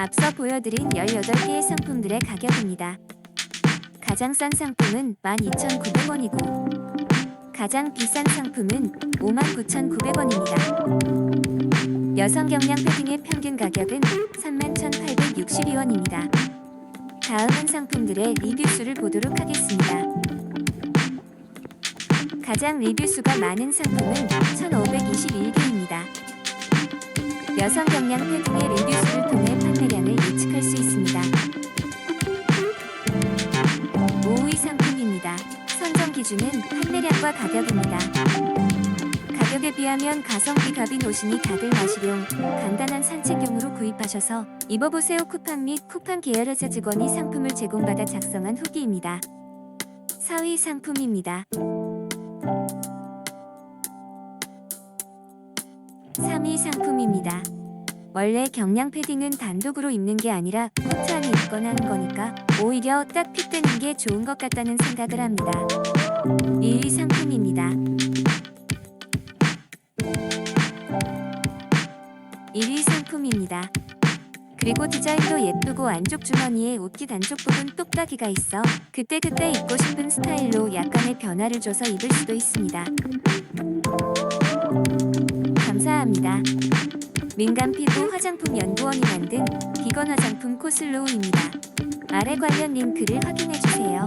앞서 보여드린 18개의 상품들의 가격입니다. 가장 싼 상품은 12,900원이고 가장 비싼 상품은 59,900원입니다. 여성 경량 패딩의 평균 가격은 31,862원입니다. 다음은 상품들의 리뷰 수를 보도록 하겠습니다. 가장 리뷰 수가 많은 상품은 1,521개입니다. 여성 경량 패딩의 리뷰 수를 통해 판매량을 예측할 수 있습니다. 5위 상품입니다. 선정 기준은 판매량과 가격입니다. 가격에 비하면 가성비 갑인 옷이니 다들 마시용, 간단한 산책용으로 구입하셔서 입어보세요 쿠팡 및 쿠팡 계열의 직원이 상품을 제공받아 작성한 후기입니다. 4위 상품입니다. 3위 상품입니다. 원래 경량 패딩은 단독으로 입는 게 아니라 코트 안에 입거나 하는 거니까 오히려 딱 핏되는 게 좋은 것 같다는 생각을 합니다. 1위 상품입니다. 1위 상품입니다. 그리고 디자인도 예쁘고 안쪽 주머니에 옷깃 안쪽 부분 똑딱이가 있어 그때그때 입고 싶은 스타일로 약간의 변화를 줘서 입을 수도 있습니다. 감사합니다. 민감 피부 화장품 연구원이 만든 비건 화장품 코슬로우입니다. 아래 관련 링크를 확인해 주세요.